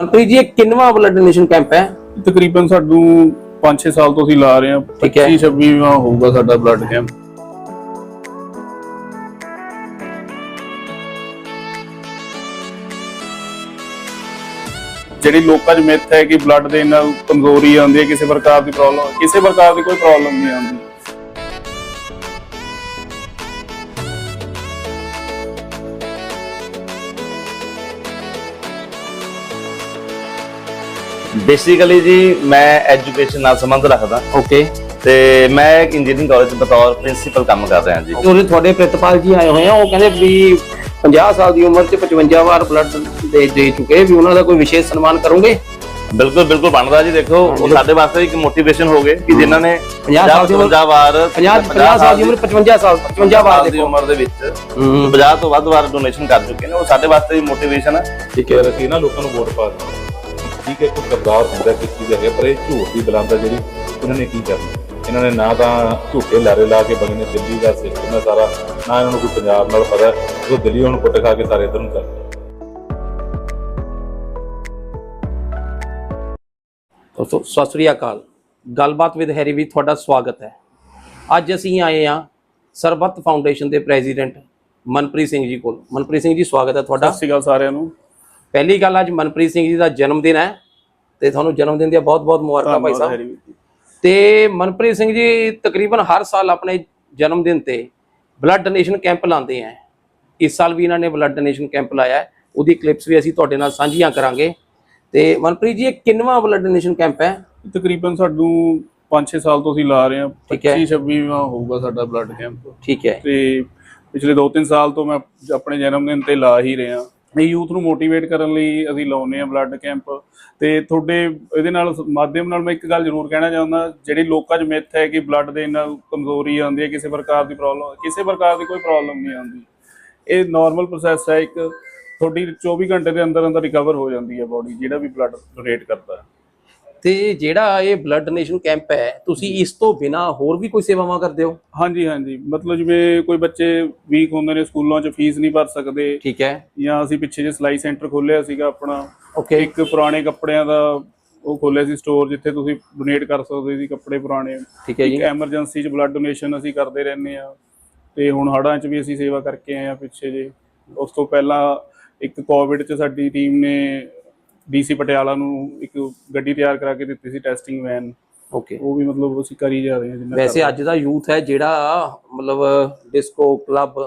ਮਨਪ੍ਰੀਤ ਜੀ ਇਹ ਕਿੰਨਵਾਂ blood donation camp ਹੈ? ਤਕਰੀਬਨ ਸਾਨੂੰ 5-6 ਸਾਲ ਤੋਂ ਅਸੀਂ ਲਾ ਰਹੇ ਹਾਂ। ਠੀਕ ਹੈ। 25-26ਵਾਂ ਹੋਊਗਾ ਸਾਡਾ ਬਲੱਡ ਕੈਂਪ ਜਿਹੜੀ ਲੋਕਾਂ 'ਚ ਮਿੱਥ ਹੈ ਕਿ ਬਲੱਡ ਦੇ ਨਾਲ ਕਮਜ਼ੋਰੀ ਆਉਂਦੀ ਹੈ ਕਿਸੇ ਪ੍ਰਕਾਰ ਦੀ ਪ੍ਰੋਬਲਮ ਕਿਸੇ ਪ੍ਰਕਾਰ ਦੀ ਕੋਈ ਪ੍ਰੋਬਲਮ ਨਹੀਂ ਆਉਂਦੀ। ਬੇਸਿਕਲੀ ਜੀ ਮੈਂ ਐਜੂਕੇਸ਼ਨ ਨਾਲ ਸੰਬੰਧ ਰੱਖਦਾ। ਓਕੇ ਤੇ ਮੈਂ ਇੱਕ ਇੰਜੀਨੀਅਰਿੰਗ ਕਾਲਜ ਬਤੌਰ ਪ੍ਰਿੰਸੀਪਲ ਕੰਮ ਕਰ ਰਿਹਾ ਜੀ। ਉਹਦੇ ਤੁਹਾਡੇ ਪ੍ਰਿਤਪਾਲ ਜੀ ਆਏ ਹੋਏ ਆ ਉਹ ਕਹਿੰਦੇ ਵੀ 50 ਸਾਲ ਦੀ ਉਮਰ 'ਚ 55 ਵਾਰ ਬਲੱਡ ਦੇ ਦੇ ਚੁੱਕੇ ਵੀ ਉਹਨਾਂ ਦਾ ਕੋਈ ਵਿਸ਼ੇਸ਼ ਸਨਮਾਨ ਕਰੋਗੇ? ਬਿਲਕੁਲ ਬਿਲਕੁਲ ਬਣਦਾ ਜੀ ਦੇਖੋ ਉਹ ਸਾਡੇ ਵਾਸਤੇ ਇੱਕ ਮੋਟੀਵੇਸ਼ਨ ਹੋ ਗਏ ਕਿ ਜਿਨ੍ਹਾਂ ਨੇ 50 ਸਾਲ ਦੀ ਉਮਰ 50 ਵਾਰ 50 50 ਸਾਲ ਦੀ ਉਮਰ 55 ਸਾਲ 55 ਵਾਰ ਦੀ ਦੇਖੋ। ਉਮਰ ਦੇ ਵਿੱਚ ਹੂੰ 50 ਤੋਂ ਵੱਧ ਵਾਰ ਡੋਨੇਸ਼ਨ ਕਰ ਚੁੱਕੇ ਨੇ ਉਹ ਸਾਡੇ ਵਾਸਤੇ ਵੀ ਮੋਟੀਵੇਸ਼ਨ ਹੈ ਠੀਕ ਫਿਰ ਅਸੀਂ ਨਾ ਲੋਕਾਂ ਨੂੰ ਵੋਟ ਪਾ ਦਿੰਦੇ ਹਾਂ। ਠੀਕ ਹੈ ਕੋਈ ਕਰਦਾਰ ਹੁੰਦਾ ਕਿਸ ਚੀਜ਼ ਹੈਗੇ ਪਰ ਇਹ ਝੂਠ ਦੀ ਬਲਾਂਦਾ ਜਿਹੜੀ ਇਹਨਾਂ ਨੇ ਕੀ ਕਰਨਾ। ਇਹਨਾਂ ਨੇ ਨਾ ਤਾਂ ਝੂਠੇ ਲਾਰੇ ਲਾ ਕੇ ਬਣੇ ਨੇ ਦਿੱਲੀ ਦਾ ਸਿਸਟਮ ਹੈ ਸਾਰਾ ਨਾ ਇਹਨਾਂ ਨੂੰ ਕੋਈ ਪੰਜਾਬ ਨਾਲ ਪਤਾ ਉਹ ਦਿੱਲੀ ਹੁਣ ਕੁੱਟ ਖਾ ਕੇ ਸਾਰੇ ਇਧਰ ਨੂੰ ਚੱਲ ਪਏ। ਦੋਸਤੋ ਸਤਿ ਸ੍ਰੀ ਅਕਾਲ। ਗੱਲਬਾਤ ਵਿਦ ਹੈਰੀ ਵੀ ਤੁਹਾਡਾ ਸਵਾਗਤ ਹੈ। ਅੱਜ ਅਸੀਂ ਆਏ ਹਾਂ ਸਰਬੱਤ ਫਾਊਂਡੇਸ਼ਨ ਦੇ ਪ੍ਰੈਜ਼ੀਡੈਂਟ ਮਨਪ੍ਰੀਤ ਸਿੰਘ ਜੀ ਕੋਲ। ਮਨਪ੍ਰੀਤ ਸਿੰਘ ਜੀ ਸਵਾਗਤ ਹੈ ਤੁਹਾਡਾ। ਸਤਿ ਸ਼੍ਰੀ ਅਕਾਲ ਸਾਰਿਆਂ ਨੂੰ। ਪਹਿਲੀ ਗੱਲ ਅੱਜ ਮਨਪ੍ਰੀਤ ਸਿੰਘ ਜੀ ਦਾ ਜਨਮ ਦਿਨ ਹੈ ਤੇ ਤੁਹਾਨੂੰ ਜਨਮ ਦਿਨ ਦੀਆਂ ਬਹੁਤ-ਬਹੁਤ ਮੁਬਾਰਕਾਂ ਭਾਈ ਸਾਹਿਬ। ਤੇ ਮਨਪ੍ਰੀਤ ਸਿੰਘ ਜੀ ਤਕਰੀਬਨ ਹਰ ਸਾਲ ਆਪਣੇ ਜਨਮ ਦਿਨ ਤੇ ਬਲੱਡ ਡੋਨੇਸ਼ਨ ਕੈਂਪ ਲਾਉਂਦੇ ਆ ਇਸ ਸਾਲ ਵੀ ਇਹਨਾਂ ਨੇ ਬਲੱਡ ਡੋਨੇਸ਼ਨ ਕੈਂਪ ਲਾਇਆ ਉਹਦੀ ਕਲਿੱਪਸ ਵੀ ਅਸੀਂ ਤੁਹਾਡੇ ਨਾਲ ਸਾਂਝੀਆਂ ਕਰਾਂਗੇ। ਤੇ ਮਨਪ੍ਰੀਤ ਜੀ ਇਹ ਕਿੰਨਵਾਂ ਬਲੱਡ ਡੋਨੇਸ਼ਨ ਕੈਂਪ ਹੈ? ਤਕਰੀਬਨ ਸਾਨੂੰ 5-6 ਸਾਲ ਤੋਂ ਅਸੀਂ ਲਾ ਰਹੇ ਹੈ। 25-26ਵਾਂ ਹੋਊਗਾ ਸਾਡਾ ਬਲੱਡ ਕੈਂਪ ਠੀਕ ਹੈ। ਤੇ ਪਿਛਲੇ 2-3 ਸਾਲ ਤੋਂ ਮੈਂ ਆਪਣੇ ਜਨਮ ਦਿਨ ਤੇ ਲਾ ਹੀ ਰਿਹਾ। ਇਹ ਯੂਥ ਨੂੰ ਮੋਟੀਵੇਟ ਕਰਨ ਲਈ ਅਸੀਂ ਲਾਉਨੇ ਆ ਬਲੱਡ ਕੈਂਪ ਤੇ ਤੁਹਾਡੇ ਇਹਦੇ ਨਾਲ ਮਾਧਿਅਮ ਨਾਲ ਮੈਂ ਇੱਕ ਗੱਲ ਜ਼ਰੂਰ ਕਹਿਣਾ ਚਾਹੁੰਦਾ, ਜਿਹੜੀ ਲੋਕਾਂ 'ਚ ਮਿੱਥ ਹੈ ਕਿ ਬਲੱਡ ਦੇ ਨਾਲ ਕਮਜ਼ੋਰੀ ਆਉਂਦੀ ਹੈ, ਕਿਸੇ ਪ੍ਰਕਾਰ ਦੀ ਪ੍ਰੋਬਲਮ ਕਿਸੇ ਪ੍ਰਕਾਰ ਦੀ ਕੋਈ ਪ੍ਰੋਬਲਮ ਨਹੀਂ ਆਉਂਦੀ। ਇਹ ਨਾਰਮਲ ਪ੍ਰੋਸੈਸ ਹੈ, ਇੱਕ ਤੁਹਾਡੀ 24 ਘੰਟੇ ਦੇ ਅੰਦਰ ਅੰਦਰ ਰਿਕਵਰ ਹੋ ਜਾਂਦੀ ਹੈ ਬਾਡੀ ਜਿਹੜਾ ਵੀ ਬਲੱਡ ਡੋਨੇਟ ਕਰਦਾ ਹੈ। ਤੇ ਜਿਹੜਾ ਇਹ ਬਲੱਡ ਡੋਨੇਸ਼ਨ ਕੈਂਪ ਹੈ ਤੁਸੀਂ ਇਸ ਤੋਂ ਬਿਨਾ ਹੋਰ ਵੀ ਕੋਈ ਸੇਵਾਵਾਂ ਕਰਦੇ ਹੋ? ਹਾਂਜੀ ਹਾਂਜੀ। ਮਤਲਬ ਜਿਵੇਂ ਕੋਈ ਬੱਚੇ ਵੀਕ ਹੁੰਦੇ ਨੇ ਸਕੂਲਾਂ 'ਚ ਫੀਸ ਨਹੀਂ ਭਰ ਸਕਦੇ ਠੀਕ ਹੈ। ਜਾਂ ਅਸੀਂ ਪਿੱਛੇ ਜੇ ਸਿਲਾਈ ਸੈਂਟਰ ਖੋਲ੍ਹਿਆ ਸੀਗਾ ਆਪਣਾ। ਓਕੇ ਇੱਕ ਪੁਰਾਣੇ ਕੱਪੜਿਆਂ ਦਾ ਉਹ ਖੋਲ੍ਹਿਆ ਸੀ ਸਟੋਰ ਜਿੱਥੇ ਤੁਸੀਂ ਡੋਨੇਟ ਕਰ ਸਕਦੇ ਸੀ ਕੱਪੜੇ ਪੁਰਾਣੇ। ਠੀਕ ਹੈ ਜੀ। ਇੱਕ ਐਮਰਜੈਂਸੀ 'ਚ ਬਲੱਡ ਡੋਨੇਸ਼ਨ ਅਸੀਂ ਕਰਦੇ ਰਹਿੰਦੇ ਆ ਤੇ ਹੁਣ ਹੜ੍ਹਾਂ 'ਚ ਵੀ ਅਸੀਂ ਸੇਵਾ ਕਰਕੇ ਆਏ ਆ ਪਿੱਛੇ ਜੇ ਉਸ ਤੋਂ ਪਹਿਲਾਂ ਇੱਕ ਕੋਵਿਡ 'ਚ ਸਾਡੀ ਟੀਮ ਨੇ ਡੀਸੀ ਪਟਿਆਲਾ ਨੂੰ ਇੱਕ ਗੱਡੀ ਤਿਆਰ ਕਰਾ ਕੇ ਦਿੱਤੀ ਸੀ ਟੈਸਟਿੰਗ ਵੈਨ ਓਕੇ ਉਹ ਵੀ ਮਤਲਬ ਅਸੀਂ ਕਰੀ ਜਾ ਰਹੇ ਹਾਂ ਜਿੰਨਾ ਵੈਸੇ ਅੱਜ ਦਾ ਯੂਥ ਹੈ ਜਿਹੜਾ ਮਤਲਬ ਡਿਸਕੋ ਕਲੱਬ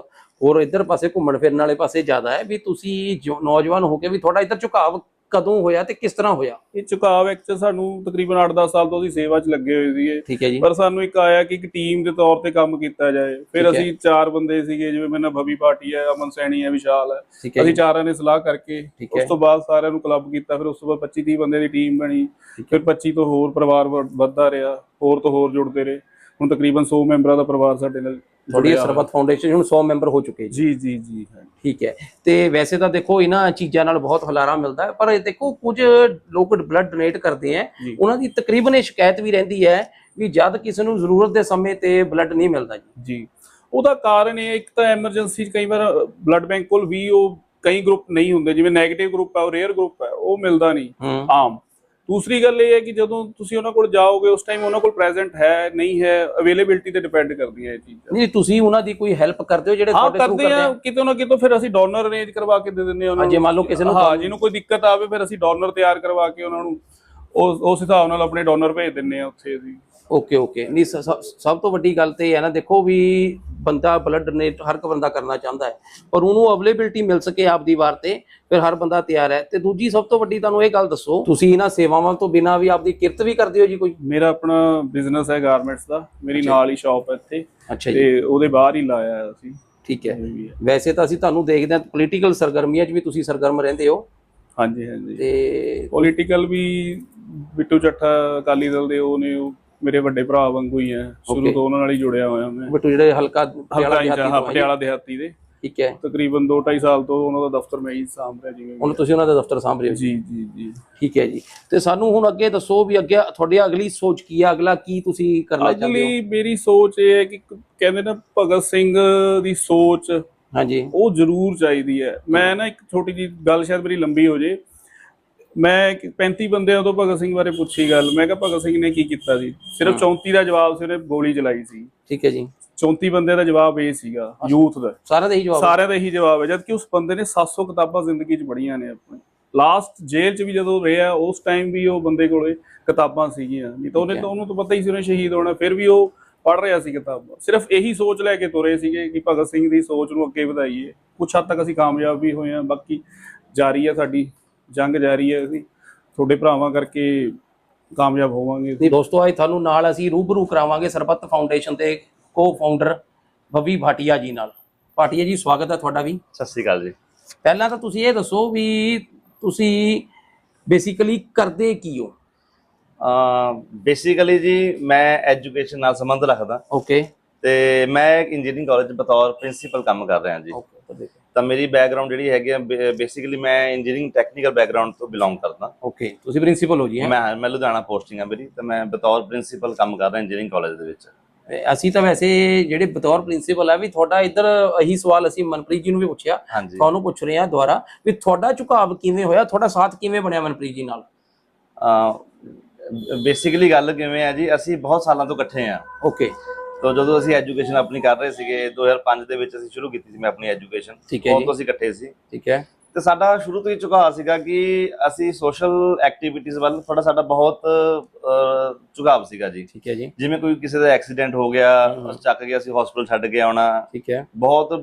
ਹੋਰ ਇੱਧਰ ਪਾਸੇ ਘੁੰਮਣ ਫਿਰਨ ਵਾਲੇ ਪਾਸੇ ਜ਼ਿਆਦਾ ਹੈ। ਵੀ ਤੁਸੀਂ ਨੌਜਵਾਨ ਹੋ ਕੇ ਵੀ ਤੁਹਾਡਾ ਇੱਧਰ ਝੁਕਾਵ ਕਦੋਂ ਹੋਇਆ ਤੇ ਕਿਸ ਤਰ੍ਹਾਂ ਹੋਇਆ? ਇਹ ਝੁਕਾਅ ਵਿੱਚ ਸਾਨੂੰ ਤਕਰੀਬਨ 8-10 ਸਾਲ ਤੋਂ ਅਸੀਂ ਸੇਵਾ 'ਚ ਲੱਗੇ ਹੋਏ ਠੀਕ ਹੈ ਜੀ। ਪਰ ਸਾਨੂੰ ਇੱਕ ਆਇਆ ਕਿ ਇੱਕ ਟੀਮ ਦੇ ਤੌਰ ਤੇ ਕੰਮ ਕੀਤਾ ਜਾਏ। ਫਿਰ ਠੀਕ ਹੈ। ਅਸੀਂ ਚਾਰ ਬੰਦੇ ਸੀਗੇ ਜਿਵੇਂ ਮੇਰੇ ਨਾਲ ਭਵੀ ਪਾਟੀ ਹੈ ਅਮਨ ਸੈਣੀ ਹੈ ਵਿਸ਼ਾਲ ਹੈ। ਠੀਕ ਹੈ ਅਸੀਂ ਚਾਰਾਂ ਨੇ ਸਲਾਹ ਕਰਕੇ ਠੀਕ ਹੈ। ਉਸ ਤੋਂ ਬਾਅਦ ਸਾਰਿਆਂ ਨੂੰ ਕਲੱਬ ਕੀਤਾ। ਫਿਰ ਉਸ ਤੋਂ ਬਾਅਦ 25 30 ਬੰਦੇ ਦੀ ਟੀਮ ਬਣੀ। ਠੀਕ ਫਿਰ 25 ਤੋਂ ਹੋਰ ਪਰਿਵਾਰ ਵ- ਵੱਧਦਾ ਰਿਹਾ ਹੋਰ ਤੋਂ ਹੋਰ ਜੁੜਦੇ ਰਹੇ। ਹੁਣ ਤਕਰੀਬਨ 100 ਮੈਂਬਰਾਂ ਦਾ ਪਰਿਵਾਰ ਸਾਡੇ ਨਾਲ ਜੁੜਿਆ ਸਰਬੱਤ ਫਾਊਂਡੇਸ਼ਨ ਹੁਣ 100 ਮੈਂਬਰ ਹੋ ਚੁੱਕੇ ਜੀ। ਜੀ ਜੀ। ਠੀਕ ਹੈ। ਤੇ ਵੈਸੇ ਤਾਂ ਦੇਖੋ ਇਹਨਾਂ ਚੀਜ਼ਾਂ ਨਾਲ ਬਹੁਤ ਹਲਾਰਾ ਮਿਲਦਾ ਹੈ ਪਰ ਇਹ ਦੇਖੋ ਕੁਝ ਲੋਕ ਬਲੱਡ ਡੋਨੇਟ ਕਰਦੇ ਆ। ਉਹਨਾਂ ਦੀ ਤਕਰੀਬਨ ਇਹ ਸ਼ਿਕਾਇਤ ਵੀ ਰਹਿੰਦੀ ਹੈ ਵੀ ਜਦ ਕਿਸੇ ਨੂੰ ਜ਼ਰੂਰਤ ਦੇ ਸਮੇਂ ਤੇ ਬਲੱਡ ਨਹੀਂ ਮਿਲਦਾ ਜੀ। ਜੀ। ਉਹਦਾ ਕਾਰਨ ਇਹ ਇੱਕ ਤਾਂ ਐਮਰਜੈਂਸੀ ਕਈ ਵਾਰ ਬਲੱਡ ਬੈਂਕ ਕੋਲ ਵੀ ਉਹ ਕਈ ਗਰੁੱਪ ਨਹੀਂ ਹੁੰਦੇ ਜਿਵੇਂ 네ਗੇਟਿਵ ਗਰੁੱਪ ਹੈ ਉਹ ਰੇਅਰ ਗਰੁੱਪ ਹੈ ਉਹ ਮਿਲਦਾ ਨਹੀਂ ਆਮ। ਦੂਸਰੀ ਗੱਲ ਇਹ ਹੈ ਕਿ ਜਦੋਂ ਤੁਸੀਂ ਉਹਨਾਂ ਕੋਲ ਜਾਓਗੇ ਉਸ ਟਾਈਮ ਉਹਨਾਂ ਕੋਲ ਪ੍ਰੈਜ਼ੈਂਟ ਹੈ ਨਹੀਂ ਹੈ ਅਵੇਲੇਬਿਲਟੀ ਤੇ ਡਿਪੈਂਡ ਕਰਦੀ ਹੈ ਇਹ ਚੀਜ਼ਾਂ। ਨਹੀਂ ਤੁਸੀਂ ਉਹਨਾਂ ਦੀ ਕੋਈ ਹੈਲਪ ਕਰਦੇ ਹੋ ਜਿਹੜੇ ਤੁਹਾਡੇ ਥਰੂ ਕਰਦੇ ਕਰਦੇ ਆ? ਕਿਤੇ ਨਾ ਕਿਤੇ ਫਿਰ ਅਸੀਂ ਡੋਨਰ ਅਰੇਂਜ ਕਰਵਾ ਕੇ ਦੇ ਦਿੰਦੇ ਆ ਉਹਨਾਂ ਹਾਂ, ਜੇ ਮੰਨ ਲਓ ਕਿਸੇ ਨੂੰ ਹਾਂ ਜਿਹਨੂੰ ਕੋਈ ਦਿੱਕਤ ਆਵੇ ਫਿਰ ਅਸੀਂ ਡੋਨਰ ਤਿਆਰ ਕਰਵਾ ਕੇ ਉਹਨਾਂ ਨੂੰ ਉਸ ਉਸ ਹਿਸਾਬ ਨਾਲ ਆਪਣੇ ਡੋਨਰ ਭੇਜ ਦਿੰਨੇ ਆ ਉੱਥੇ ਅਸੀਂ। ਓਕੇ ਓਕੇ ਨਹੀਂ ਸਭ ਤੋਂ ਵੱਡੀ ਗੱਲ ਤੇ ਇਹ ਹੈ ਨਾ ਦੇਖੋ ਵੀ ਬੰਦਾ ਬਲੱਡ ਡੋਨੇਟ ਹਰ ਇੱਕ ਬੰਦਾ ਕਰਨਾ ਚਾਹੁੰਦਾ ਹੈ ਪਰ ਉਹਨੂੰ ਅਵੇਲੇਬਿਲਟੀ ਮਿਲ ਸਕੇ ਆਪਦੀ ਵਾਰ ਤੇ ਫਿਰ ਹਰ ਬੰਦਾ ਤਿਆਰ ਹੈ। ਤੇ ਦੂਜੀ ਸਭ ਤੋਂ ਵੱਡੀ ਤੁਹਾਨੂੰ ਇਹ ਗੱਲ ਦੱਸੋ ਤੁਸੀਂ ਇਹਨਾਂ ਸੇਵਾਵਾਂ ਤੋਂ ਬਿਨਾਂ ਵੀ ਆਪਦੀ ਕਿਰਤ ਵੀ ਕਰਦੇ ਹੋ ਜੀ ਕੋਈ? ਮੇਰਾ ਆਪਣਾ ਬਿਜ਼ਨਸ ਹੈ ਗਾਰਮੈਂਟਸ ਦਾ ਮੇਰੀ ਨਾਲ ਹੀ ਸ਼ਾਪ ਹੈ ਇੱਥੇ। ਅੱਛਾ ਜੀ। ਤੇ ਉਹਦੇ ਬਾਹਰ ਹੀ ਲਾਇਆ ਹੈ ਅਸੀਂ ਠੀਕ ਹੈ। ਵੈਸੇ ਤਾਂ ਅਸੀਂ ਤੁਹਾਨੂੰ ਦੇਖਦੇ ਹਾਂ ਪੋਲੀਟੀਕਲ ਸਰਗਰਮੀਆਂ 'ਚ ਵੀ ਤੁਸੀਂ ਸਰਗਰਮ ਰਹਿੰਦੇ ਹੋ। ਹਾਂਜੀ ਹਾਂਜੀ। ਤੇ ਪੋਲੀਟੀਕਲ ਵੀ ਬਿੱਟੂ ਚੱਠਾ ਅਕਾਲੀ ਦਲ ਦੇ ਉਹ ਨੇ ਉਹ ਮੇਰੇ ਵੱਡੇ ਭਰਾ ਵਾਂਗੂ ਹੀ ਹੈ ਸ਼ੁਰੂ. ਤੋਂ ਉਹਨਾਂ ਨਾਲ ਹੀ ਜੁੜਿਆ ਹੋਇਆ ਮੈਂ। ਬਟੂ ਜਿਹੜੇ ਹਲਕਾ ਪਟਿਆਲਾ ਦਿਹਾਤੀ ਤੋਂ। ਪਟਿਆਲਾ ਦੇ। ਠੀਕ ਹੈ। ਤਕਰੀਬਨ 2.5 ਸਾਲ ਤੋਂ ਉਹਨਾਂ ਦਾ ਦਫ਼ਤਰ ਮੈਂ ਹੀ ਸਾਂਭ ਰਿਹਾ ਜਿਵੇਂ ਹੁਣ ਤੁਸੀਂ ਉਹਨਾਂ ਦਾ ਦਫ਼ਤਰ ਸਾਂਭ ਰਹੇ ਹੋ। ਜੀ ਜੀ ਜੀ। ਠੀਕ ਹੈ ਜੀ। ਤੇ ਸਾਨੂੰ ਹੁਣ ਅੱਗੇ ਦੱਸੋ ਵੀ ਅੱਗੇ ਤੁਹਾਡੀ ਅਗਲੀ ਸੋਚ ਕੀ ਹੈ ਅਗਲਾ ਕੀ ਤੁਸੀਂ ਕਰਨਾ ਚਾਹੁੰਦੇ ਹੋ? ਅਗਲੀ ਮੇਰੀ ਸੋਚ ਇਹ ਹੈ ਕਿ ਕਹਿੰਦੇ ਨਾ ਭਗਤ ਸਿੰਘ ਦੀ ਸੋਚ ਹਾਂਜੀ। ਉਹ ਜ਼ਰੂਰ ਚਾਹੀਦੀ ਹੈ। ਮੈਂ ਨਾ ਇੱਕ ਛੋਟੀ ਜੀ ਗੱਲ ਸ਼ਾਇਦ ਮੇਰੀ ਲੰਬੀ ਹੋ ਜੇ। ਮੈਂ ਕਿ 35 ਬੰਦਿਆਂ ਤੋਂ ਭਗਤ ਸਿੰਘ ਬਾਰੇ ਪੁੱਛੀ ਗੱਲ। ਮੈਂ ਕਿਹਾ ਭਗਤ ਸਿੰਘ ਨੇ ਕੀ ਕੀਤਾ ਸੀ? ਸਿਰਫ 34 ਦਾ ਜਵਾਬ ਸੀ ਉਹਨੇ ਗੋਲੀ ਚਲਾਈ ਸੀ। ਠੀਕ ਹੈ ਜੀ। 34 ਬੰਦਿਆਂ ਦਾ ਜਵਾਬ ਇਹ ਸੀਗਾ ਯੂਥ ਦਾ। ਸਾਰਾ ਦਾ ਹੀ ਜਵਾਬ ਸਾਰਿਆਂ ਦਾ ਇਹੀ ਜਵਾਬ ਹੈ ਜਦ ਕਿ ਉਸ ਬੰਦੇ ਨੇ 700 ਕਿਤਾਬਾਂ ਜ਼ਿੰਦਗੀ 'ਚ ਪੜ੍ਹੀਆਂ ਨੇ ਆਪਣੇ। ਲਾਸਟ ਜੇਲ੍ਹ 'ਚ ਵੀ ਜਦੋਂ ਰਿਹਾ ਉਸ ਟਾਈਮ ਵੀ ਉਹ ਬੰਦੇ ਕੋਲੇ ਕਿਤਾਬਾਂ ਸੀਗੀਆਂ। ਨਹੀਂ ਤਾਂ ਉਹਨੇ ਤਾਂ ਉਹਨੂੰ ਤਾਂ ਪਤਾ ਹੀ ਸੀ ਉਹਨੇ ਸ਼ਹੀਦ ਹੋਣਾ ਫਿਰ ਵੀ ਉਹ ਪੜ੍ਹ ਰਿਹਾ ਸੀ ਕਿਤਾਬਾਂ। ਸਿਰਫ ਇਹੀ ਸੋਚ ਲੈ ਕੇ ਤੁਰੇ ਸੀਗੇ ਕਿ ਭਗਤ ਸਿੰਘ ਦੀ ਸੋਚ ਨੂੰ ਅੱਗੇ ਵਧਾਈਏ। ਕੁਛ ਹੱਦ ਤੱਕ ਅਸੀਂ ਕਾਮਯਾਬ ਵੀ ਹੋਏ ਹਾਂ ਬਾਕੀ ਜਾਰੀ ਹੈ ਸਾਡੀ ਜੰਗ ਜਾਰੀ ਹੈ ਅਸੀਂ ਤੁਹਾਡੇ ਭਰਾਵਾਂ ਕਰਕੇ ਕਾਮਯਾਬ ਹੋਵਾਂਗੇ। ਨਹੀਂ ਦੋਸਤੋ ਅੱਜ ਤੁਹਾਨੂੰ ਨਾਲ ਅਸੀਂ ਰੂਬਰੂ ਕਰਾਵਾਂਗੇ ਸਰਬੱਤ ਫਾਊਂਡੇਸ਼ਨ ਦੇ ਕੋ ਫਾਊਂਡਰ ਬਵੀ ਭਾਟੀਆ ਜੀ ਨਾਲ। ਭਾਟੀਆ ਜੀ ਸਵਾਗਤ ਹੈ ਤੁਹਾਡਾ ਵੀ। ਸਤਿ ਸ਼੍ਰੀ ਅਕਾਲ ਜੀ। ਪਹਿਲਾਂ ਤਾਂ ਤੁਸੀਂ ਇਹ ਦੱਸੋ ਵੀ ਤੁਸੀਂ ਬੇਸਿਕਲੀ ਕਰਦੇ ਕੀ ਹੋ? ਬੇਸਿਕਲੀ ਜੀ ਮੈਂ ਐਜੂਕੇਸ਼ਨ ਨਾਲ ਸੰਬੰਧ ਰੱਖਦਾ। ਓਕੇ ਤੇ ਮੈਂ ਇੱਕ ਇੰਜੀਨੀਅਰਿੰਗ ਕਾਲਜ ਬਤੌਰ ਪ੍ਰਿੰਸੀਪਲ ਕੰਮ ਕਰ ਰਿਹਾ ਜੀ। ਤਾਂ ਮੇਰੀ ਬੈਕਗ੍ਰਾਉਂਡ ਜਿਹੜੀ ਹੈਗੀ ਆ ਬੇਸਿਕਲੀ ਮੈਂ ਇੰਜੀਨੀਅਰਿੰਗ ਟੈਕਨੀਕਲ ਬੈਕਗ੍ਰਾਉਂਡ ਤੋਂ ਬਿਲੋਂਗ ਕਰਦਾ। ਓਕੇ ਤੁਸੀਂ ਪ੍ਰਿੰਸੀਪਲ ਹੋ ਜੀ ਹੈਂ? ਮੈਂ ਮੈਂ ਲੁਧਿਆਣਾ ਪੋਸਟਿੰਗ ਆ ਮੇਰੀ ਤਾਂ ਮੈਂ ਬਤੌਰ ਪ੍ਰਿੰਸੀਪਲ ਕੰਮ ਕਰ ਰਿਹਾ ਇੰਜੀਨੀਅਰਿੰਗ ਕਾਲਜ ਦੇ ਵਿੱਚ। ਅਸੀਂ ਤਾਂ ਵੈਸੇ ਜਿਹੜੇ ਬਤੌਰ ਪ੍ਰਿੰਸੀਪਲ ਆ ਵੀ ਤੁਹਾਡਾ ਇੱਧਰ ਇਹੀ ਸਵਾਲ ਅਸੀਂ ਮਨਪ੍ਰੀਤ ਜੀ ਨੂੰ ਵੀ ਪੁੱਛਿਆ। ਤੁਹਾਨੂੰ ਪੁੱਛ ਰਹੇ ਹਾਂ ਦੁਬਾਰਾ ਵੀ ਤੁਹਾਡਾ ਝੁਕਾਵ ਕਿਵੇਂ ਹੋਇਆ ਤੁਹਾਡਾ ਸਾਥ ਕਿਵੇਂ ਬਣਿਆ ਮਨਪ੍ਰੀਤ ਜੀ ਨਾਲ? ਬੇਸਿਕਲੀ ਗੱਲ ਕਿਵੇਂ ਆ ਜੀ ਅਸੀਂ ਬਹੁਤ ਸਾਲਾਂ ਤੋਂ ਇਕੱਠੇ ਆ। ਓਕੇ ਤਾਂ ਜਦੋਂ ਅਸੀਂ ਐਜੂਕੇਸ਼ਨ ਆਪਣੀ ਕਰ ਰਹੇ ਸੀਗੇ 2005 ਦੇ ਵਿੱਚ ਅਸੀਂ ਸ਼ੁਰੂ ਕੀਤੀ ਸੀ ਮੈਂ ਆਪਣੀ ਐਜੂਕੇਸ਼ਨ ਠੀਕ ਹੈ ਉਹ ਜੀ। ਤੋਂ ਅਸੀਂ ਇਕੱਠੇ ਸੀ। ਠੀਕ ਹੈ। ਤੇ ਸਾਡਾ ਸ਼ੁਰੂ ਤੋਂ ਹੀ ਝੁਕਾਅ ਸੀਗਾ ਕਿ ਅਸੀਂ ਸੋਸ਼ਲ ਐਕਟੀਵਿਟੀਜ਼ ਵੱਲ ਥੋੜਾ ਸਾਡਾ ਬਹੁਤ ਝੁਕਾਅ ਸੀਗਾ ਜੀ। ਠੀਕ ਹੈ ਜੀ। ਜਿਵੇਂ ਕੋਈ ਕਿਸੇ ਦਾ ਐਕਸੀਡੈਂਟ ਹੋ ਗਿਆ ਚੱਕ ਗਿਆ ਅਸੀਂ ਹਸਪੀਟਲ ਛੱਡ ਕੇ ਆਉਣਾ। ਠੀਕ ਹੈ। ਬਹੁਤ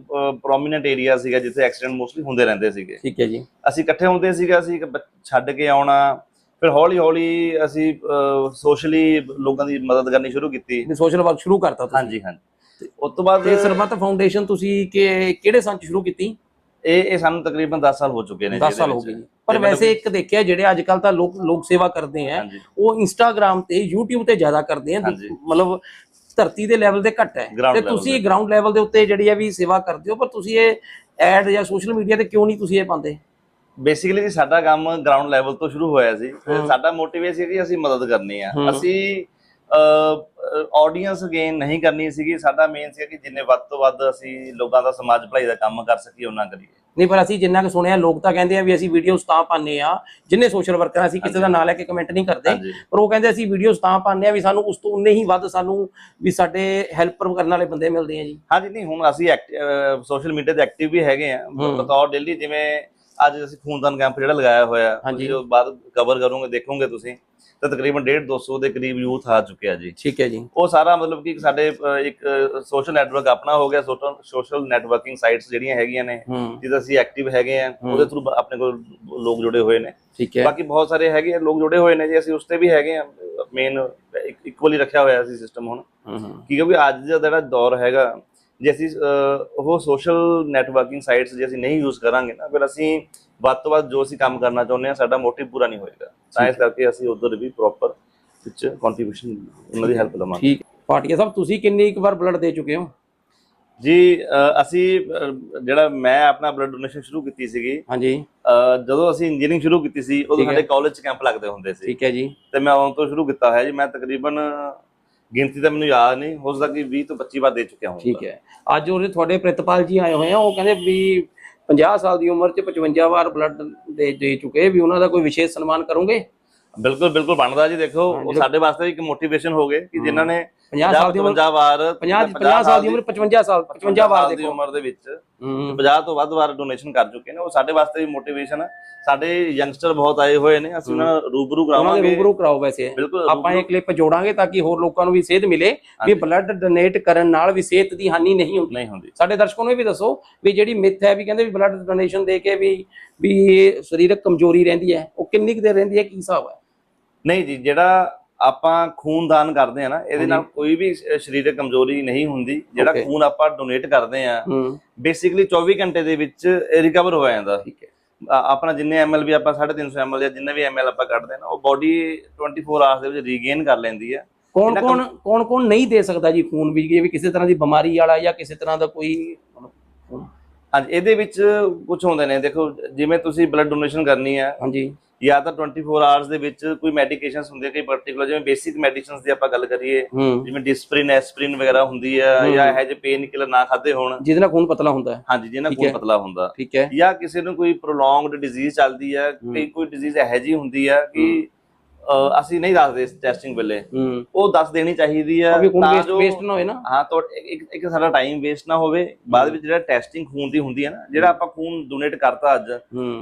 ਪ੍ਰੋਮਿਨੈਂਟ ਏਰੀਆ ਸੀਗਾ ਜਿੱਥੇ ਐਕਸੀਡੈਂਟ ਮੋਸਟਲੀ ਹੁੰਦੇ ਰਹਿੰਦੇ ਸੀਗੇ। ਠੀਕ ਹੈ ਜੀ। ਅਸੀਂ ਇਕੱਠੇ ਹੁੰਦੇ ਸੀਗੇ ਅਸੀਂ ਛੱਡ ਕੇ ਆਉਣਾ। ਫਿਰ ਹੌਲੀ ਹੌਲੀ ਅਸੀਂ ਸੋਸ਼ਲੀ ਲੋਕਾਂ ਦੀ ਮਦਦ ਕਰਨੀ ਸ਼ੁਰੂ ਕੀਤੀ। ਵੀ ਸੋਸ਼ਲ ਵਰਕ ਸ਼ੁਰੂ ਕਰਤਾ ਤੁਸੀਂ। ਹਾਂਜੀ ਹਾਂਜੀ। ਉਸ ਤੋਂ ਬਾਅਦ ਤੇ ਸਰਬੱਤ ਫਾਊਂਡੇਸ਼ਨ ਤੁਸੀਂ ਕਿ ਕਿਹੜੇ ਸੰਚ ਸ਼ੁਰੂ ਕੀਤੀ? ਇਹ ਇਹ ਸਾਨੂੰ ਤਕਰੀਬਨ 10 ਸਾਲ ਹੋ ਚੁੱਕੇ ਨੇ 10 ਸਾਲ ਹੋ ਗਏ ਪਰ ਵੈਸੇ ਇੱਕ ਦੇਖਿਆ ਜਿਹੜੇ ਅੱਜ ਕੱਲ ਤਾਂ ਲੋਕ ਲੋਕ ਸੇਵਾ ਕਰਦੇ ਆ ਉਹ ਇੰਸਟਾਗ੍ਰam ਤੇ YouTube ਤੇ ਜ਼ਿਆਦਾ ਕਰਦੇ ਆ। ਮਤਲਬ ਧਰਤੀ ਦੇ ਲੈਵਲ ਤੇ ਘੱਟ ਹੈ। ਤੇ ਤੁਸੀਂ ਗਰਾਊਂਡ ਲੈਵਲ ਦੇ ਉੱਤੇ ਜਿਹੜੀ ਹੈ ਵੀ ਸੇਵਾ ਕਰਦੇ ਹੋ ਪਰ ਤੁਸੀਂ ਇਹ ਐਡ ਜਾਂ ਸੋਸ਼ਲ ਮੀਡੀਆ ਤੇ ਕਿਉਂ ਨਹੀਂ ਤੁਸੀਂ ਇਹ ਪਾਉਂਦੇ? ਬੇਸਿਕਲੀ ਜੀ ਸਾਡਾ ਕੰਮ ਗਰਾਊਂਡ ਲੈਵਲ ਤੋਂ ਸ਼ੁਰੂ ਹੋਇਆ ਸੀ। ਸਾਡਾ ਮੋਟਿਵ ਇਹ ਸੀ ਕਿ ਅਸੀਂ ਮਦਦ ਕਰਨੀ ਆ। ਅਸੀਂ ਆਡੀਅנס ਗੇਨ ਨਹੀਂ ਕਰਨੀ ਸੀਗੀ। ਸਾਡਾ ਮੇਨ ਸੀ ਕਿ ਜਿੰਨੇ ਵੱਧ ਤੋਂ ਵੱਧ ਅਸੀਂ ਲੋਕਾਂ ਦਾ ਸਮਾਜ ਭਲਾਈ ਦਾ ਕੰਮ ਕਰ ਸਕੀਏ ਉਹਨਾਂ ਕਰੀਏ। ਨਹੀਂ ਪਰ ਅਸੀਂ ਜਿੰਨਾ ਕੁ ਸੁਣਿਆ ਲੋਕ ਤਾਂ ਕਹਿੰਦੇ ਆ ਵੀ ਅਸੀਂ ਵੀਡੀਓਜ਼ ਤਾਂ ਪਾਉਂਦੇ ਆ ਜਿੰਨੇ ਸੋਸ਼ਲ ਵਰਕਰ ਅਸੀਂ ਕਿਸੇ ਦਾ ਨਾਂ ਲੈ ਕੇ ਕਮੈਂਟ ਨਹੀਂ ਕਰਦੇ। ਪਰ ਉਹ ਕਹਿੰਦੇ ਅਸੀਂ ਵੀਡੀਓਜ਼ ਤਾਂ ਪਾਉਂਦੇ ਆ ਵੀ ਸਾਨੂੰ ਉਸ ਤੋਂ ਉਨੇ ਹੀ ਵੱਧ ਸਾਨੂੰ ਵੀ ਸਾਡੇ ਹੈਲਪਰ ਕਰਨ ਵਾਲੇ ਬੰਦੇ ਮਿਲਦੇ ਆ ਜੀ। ਹਾਂਜੀ ਨਹੀਂ ਹੁਣ ਅਸੀਂ ਸੋਸ਼ਲ ਮੀਡੀਆ ਤੇ ਐਕਟਿਵ ਵੀ ਹੈਗੇ ਆ। ਬਤੌਰ ਡੇਲੀ ਜਿਵੇਂ ਅੱਜ ਅਸੀਂ ਖੂਨਦਾਨ ਕੈਂਪ ਜਿਹੜਾ ਲਗਾਇਆ ਹੋਇਆ ਹਾਂਜੀ। ਉਹ ਬਾਅਦ ਕਵਰ ਕਰੋਗੇ ਦੇਖੋਗੇ ਤੁਸੀਂ ਤਾਂ ਤਕਰੀਬਨ 1.5 200 ਦੇ ਕਰੀਬ ਯੂਥ ਆ ਚੁੱਕਿਆ ਜੀ। ਠੀਕ ਹੈ ਜੀ। ਉਹ ਸਾਰਾ ਮਤਲਬ ਕਿ ਸਾਡੇ ਇੱਕ ਸੋਸ਼ਲ ਨੈਟਵਰਕ ਆਪਣਾ ਹੋ ਗਿਆ ਸੋਸ਼ਲ ਨੈਟਵਰਕਿੰਗ ਸਾਈਟਸ ਜਿਹੜੀਆਂ ਹੈਗੀਆਂ ਨੇ ਹੂੰ। ਜਿਹਦਾ ਅਸੀਂ ਐਕਟਿਵ ਹੈਗੇ ਆ ਉਹਦੇ ਥਰੂ ਆਪਣੇ ਕੋਲ ਲੋਕ ਜੁੜੇ ਹੋਏ ਨੇ। ਠੀਕ ਹੈ। ਬਾਕੀ ਬਹੁਤ ਸਾਰੇ ਹੈਗੇ ਆ ਲੋਕ ਜੁੜੇ ਹੋਏ ਨੇ ਜੀ ਅਸੀਂ ਉਸ ਤੇ ਵੀ ਹੈਗੇ ਆ ਮੇਨ ਇਕੁਅਲੀ ਰੱਖਿਆ ਹੋਇਆ ਸੀ ਸਿਸਟਮ ਹੁਣ। ਹੂੰ ਹੂੰ। ਕਿ ਕਿਉਂਕਿ ਅੱਜ ਦਾ ਜਿਹੜਾ ਦੌਰ ਹੈਗਾ ਜੇ ਅਸੀਂ ਉਹ ਸੋਸ਼ਲ ਨੈਟਵਰਕਿੰਗ ਸਾਈਟਸ ਜੇ ਅਸੀਂ ਨਹੀਂ ਯੂਜ਼ ਕਰਾਂਗੇ ਨਾ ਫਿਰ ਅਸੀਂ ਵੱਧ ਤੋਂ ਵੱਧ ਜੋ ਅਸੀਂ ਕੰਮ ਕਰਨਾ ਚਾਹੁੰਦੇ ਆ ਸਾਡਾ ਮੋਟਿਵ ਪੂਰਾ ਨਹੀਂ ਹੋਏਗਾ। ਤਾਂ ਇਸ ਕਰਕੇ ਅਸੀਂ ਉਧਰ ਵੀ ਪ੍ਰੋਪਰ ਵਿੱਚ ਕੰਟਰੀਬਿਊਸ਼ਨ ਉਹਨਾਂ ਦੀ ਹੈਲਪ ਲਵਾਂਗੇ। ਠੀਕ। ਪਾਟੀਆ ਸਾਹਿਬ ਤੁਸੀਂ ਕਿੰਨੀ ਇੱਕ ਵਾਰ ਬਲੱਡ ਦੇ ਚੁੱਕੇ ਹੋ? ਜੀ ਅਸੀਂ ਜਿਹੜਾ ਮੈਂ ਆਪਣਾ ਬਲੱਡ ਡੋਨੇਸ਼ਨ ਸ਼ੁਰੂ ਕੀਤੀ ਸੀਗੀ ਹਾਂਜੀ। ਜਦੋਂ ਅਸੀਂ ਇੰਜੀਨੀਅਰਿੰਗ ਸ਼ੁਰੂ ਕੀਤੀ ਸੀ ਉਦੋਂ ਹੈ। ਸਾਡੇ ਕਾਲਜ ਚ ਕੈਂਪ ਲੱਗਦੇ ਹੁੰਦੇ ਸੀ। ਠੀਕ ਹੈ ਜੀ। ਤੇ ਮੈਂ ਉਦੋਂ ਤੋਂ ਸ਼ੁਰੂ ਕੀਤਾ ਹੋਇਆ ਜੀ ਮੈਂ ਤਕਰੀਬਨ ਗਿਣਤੀ ਤਾਂ ਮੈਨੂੰ ਯਾਦ ਨਹੀਂ ਹੋ ਸਕਦਾ ਕਿ 20 ਤੋਂ 25 ਵਾਰ ਦੇ ਚੁੱਕਿਆ ਹਾਂ ਠੀਕ ਹੈ। ਅੱਜ ਉਹਦੇ ਤੁਹਾਡੇ ਪ੍ਰਿਤਪਾਲ ਜੀ ਆਏ ਹੋਏ ਆ ਉਹ ਕਹਿੰਦੇ ਵੀ 50 ਸਾਲ ਦੀ ਉਮਰ 'ਚ 55 ਵਾਰ ਬਲੱਡ ਦੇ ਦੇ ਚੁੱਕੇ ਵੀ ਉਹਨਾਂ ਦਾ ਕੋਈ ਵਿਸ਼ੇਸ਼ ਸਨਮਾਨ ਕਰੋਗੇ? ਬਿਲਕੁਲ ਬਿਲਕੁਲ ਬਣਦਾ ਜੀ ਦੇਖੋ ਉਹ ਸਾਡੇ ਵਾਸਤੇ ਇੱਕ ਮੋਟੀਵੇਸ਼ਨ ਹੋ ਗਏ ਕਿ ਜਿਨ੍ਹਾਂ ਨੇ 50 ਸਾਲ ਦੀ ਉਮਰ 50 ਵਾਰ 50 50 ਸਾਲ ਦੀ ਉਮਰ 55 ਸਾਲ 55 ਵਾਰ ਦੀ ਦੇਖੋ। ਉਮਰ ਦੇ ਵਿੱਚ ਹੂੰ। 50 ਤੋਂ ਵੱਧ ਵਾਰ ਡੋਨੇਸ਼ਨ ਕਰ ਚੁੱਕੇ ਨੇ। ਉਹ ਸਾਡੇ ਵਾਸਤੇ ਵੀ ਮੋਟੀਵੇਸ਼ਨ ਹੈ ਸਾਡੇ ਯੰਗਸਟਰ ਬਹੁਤ ਆਏ ਹੋਏ ਨੇ। ਅਸੀਂ ਉਹਨਾਂ ਨਾਲ ਰੂਬਰੂ ਉਹਨਾਂ ਦੇ ਕਰਾਵਾਂਗੇ। ਰੂਬਰੂ ਕਰਾਓ ਵੈਸੇ। ਬਿਲਕੁਲ ਆਪਾਂ ਇਹ ਕਲਿੱਪ ਜੋੜਾਂਗੇ ਤਾਂ ਕਿ ਹੋਰ ਲੋਕਾਂ ਨੂੰ ਵੀ ਸੇਧ ਮਿਲੇ ਵੀ ਬਲੱਡ ਡੋਨੇਟ ਕਰਨ ਨਾਲ ਵੀ ਸਿਹਤ ਦੀ ਹਾਨੀ ਨਹੀਂ ਹੁੰਦੀ। ਨਹੀਂ ਹੁੰਦੀ। ਸਾਡੇ ਦਰਸ਼ਕਾਂ ਨੂੰ ਇਹ ਵੀ ਦੱਸੋ ਵੀ ਜਿਹੜੀ ਮਿੱਥ ਹੈ ਵੀ ਕਹਿੰਦੇ ਵੀ ਬਲੱਡ ਡੋਨੇਸ਼ਨ ਦੇ ਕੇ ਵੀ ਵੀ ਇਹ ਸਰੀਰਕ ਕਮਜ਼ੋਰੀ ਰਹਿੰਦੀ ਹੈ ਉਹ ਕਿੰਨੀ ਕੁ ਦੇਰ ਰਹਿੰਦੀ ਹੈ ਕੀ ਹਿਸਾਬ ਹੈ? ਨਹੀਂ ਜੀ ਜਿਹੜਾ ਆਪਾਂ ਖੂਨ ਦਾਨ ਕਰਦੇ ਆ ਨਾ ਇਹਦੇ ਨਾਲ ਕੋਈ ਵੀ ਸਰੀਰਕ ਕਮਜ਼ੋਰੀ ਨਹੀਂ ਹੁੰਦੀ ਜਿਹੜਾ. ਖੂਨ ਆਪਾਂ ਡੋਨੇਟ ਕਰਦੇ ਆ ਬੇਸਿਕਲੀ 24 ਘੰਟੇ ਦੇ ਵਿੱਚ ਰਿਕਵਰ ਹੋ ਜਾਂਦਾ। ਠੀਕ ਹੈ। ਆ- ਆਪਣਾ ਜਿੰਨੇ ਐਮਐਲ ਵੀ ਆਪਾਂ 350 ਐਮਐਲ ਜਾਂ ਜਿੰਨੇ ਵੀ ਐਮਐਲ ਆਪਾਂ ਕੱਢਦੇ ਆ ਨਾ ਉਹ ਬਾਡੀ 24 ਆਵਰਸ ਦੇ ਵਿੱਚ ਰੀਗੇਨ ਕਰ ਲੈਂਦੀ ਹੈ। ਕੌਣ ਕੌਣ ਕੌਣ ਕੌਣ ਨਹੀਂ ਦੇ ਸਕਦਾ ਜੀ ਖੂਨ ਵੀ ਜੇ ਵੀ ਕਿਸੇ ਤਰ੍ਹਾਂ ਦੀ ਬਿਮਾਰੀ ਵਾਲਾ ਜਾਂ ਕਿਸੇ ਤਰ੍ਹਾਂ ਦਾ ਕੋਈ ਹਾਂਜੀ ਇਹਦੇ ਵਿੱਚ ਕੁਝ ਹੁੰਦੇ ਨੇ ਦੇਖੋ ਜਿਵੇਂ ਤੁਸੀਂ ਬਲੱਡ ਡੋਨੇਸ਼ਨ ਕਰਨੀ ਹੈ ਹਾਂਜੀ। ਜਾਂ ਤਾਂ 24 ਆਵਰਸ ਦੇ ਵਿੱਚ ਕੋਈ ਮੈਡੀਕੇਸ਼ਨਸ ਹੁੰਦੇ ਕਈ ਪਾਰਟਿਕੂਲਰ ਜਿਵੇਂ ਬੇਸਿਕ ਮੈਡੀਸਿਨਸ ਦੀ ਆਪਾਂ ਗੱਲ ਕਰੀਏ ਜਿਵੇਂ ਡਿਸਪ੍ਰਿਨ ਐਸਪ੍ਰਿਨ ਵਗੈਰਾ ਹੁੰਦੀ ਹੈ ਹਮ। ਜਾਂ ਇਹ ਜਿਹੇ ਪੇਨ ਕਿਲਰ ਨਾ ਖਾਦੇ ਹੋਣ। ਜਿਹਦੇ ਨਾਲ ਖੂਨ ਪਤਲਾ ਹੁੰਦਾ ਹੈ। ਹਾਂਜੀ ਠੀਕ ਕੋਲ ਹੈ। ਪਤਲਾ ਹੁੰਦਾ। ਠੀਕ ਹੈ। ਜਾਂ ਕਿਸੇ ਨੂੰ ਕੋਈ ਪ੍ਰੋਲੋਂਗਡ ਡਿਜ਼ੀਜ਼ ਚੱਲਦੀ ਹੈ ਕਈ ਕੋਈ ਡਿਜ਼ੀਜ਼ ਇਹੋ ਜਿਹੀ ਹੁੰਦੀ ਹੈ ਕਿ ਅਸੀਂ ਨਹੀਂ ਦੱਸਦੇ ਟੈਸਟਿੰਗ ਵੇਲੇ। ਹੂੰ। ਉਹ ਦੱਸ ਦੇਣੀ ਚਾਹੀਦੀ ਵੀ ਖੂਨ ਤਾਂ ਜੋ- ਵੇਸਟ ਨਾ ਹੋਏ ਨਾ। ਹਾਂ ਤਾਂ ਇੱਕ ਇੱਕ ਸਾਡਾ ਟਾਈਮ ਵੇਸਟ ਨਾ ਹੋਵੇ। ਬਾਅਦ ਵਿੱਚ ਜਿਹੜਾ ਟੈਸਟਿੰਗ ਖੂਨ ਦੀ ਹੁੰਦੀ ਹੈ ਨਾ ਜਿਹੜਾ ਆਪਾਂ ਖੂਨ ਡੋਨੇਟ ਕਰਤਾ ਅੱਜ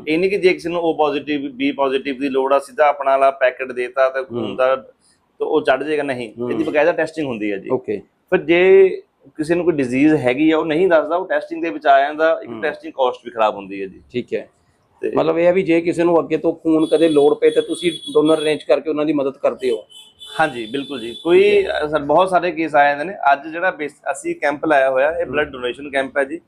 ਇਹ ਨਹੀਂ ਕਿ ਜੇ ਕਿਸੇ ਨੂੰ O ਪੋਜ਼ਿਟਿਵ B ਪੋਜ਼ਿਟਿਵ ਦੀ ਲੋੜ ਆ ਸਿੱਧਾ ਆਪਣਾ ਵਾਲਾ ਪੈਕੇਟ ਦੇਤਾ ਤੇ ਖੂਨ। ਦਾ ਤਾਂ ਉਹ ਚੜ ਜਾਏਗਾ। ਨਹੀਂ। ਇਹਦੀ ਬਕਾਇਦਾ ਟੈਸਟਿੰਗ ਹੁੰਦੀ ਹੈ ਜੀ। ਓਕੇ। ਫਿਰ ਜੇ ਕਿਸੇ ਨੂੰ ਕੋਈ ਡਿਜ਼ੀਜ਼ ਹੈਗੀ ਆ ਉਹ ਨਹੀਂ ਦੱਸਦਾ ਉਹ ਟੈਸਟਿੰਗ ਦੇ ਵਿੱਚ ਆ ਜਾਂਦਾ ਇੱਕ। ਟੈਸਟਿੰਗ ਕਾਸਟ ਵੀ ਖਰਾਬ ਹੁੰਦੀ ਹੈ ਜੀ। ਠੀਕ ਹੈ। ਮਤਲਬ ਇਹ ਹੈ ਵੀ ਜੇ ਕਿਸੇ ਨੂੰ ਅੱਗੇ ਤੋਂ ਖੂਨ ਕਦੇ ਲੋੜ ਪਏ ਤੇ ਤੁਸੀਂ ਡੋਨਰ ਅਰੇਂਜ ਕਰਕੇ ਉਹਨਾਂ ਦੀ ਮਦਦ ਕਰਦੇ ਹੋ। ਹਾਂਜੀ ਬਿਲਕੁਲ ਜੀ। ਕੋਈ ਸਰ ਬਹੁਤ ਸਾਰੇ ਕੇਸ ਆਏ ਨੇ। ਅੱਜ ਜਿਹੜਾ ਅਸੀਂ ਕੈਂਪ ਲਾਇਆ ਹੋਇਆ ਇਹ ਬਲੱਡ ਡੋਨੇਸ਼ਨ ਕੈਂਪ ਹੈ ਜੀ।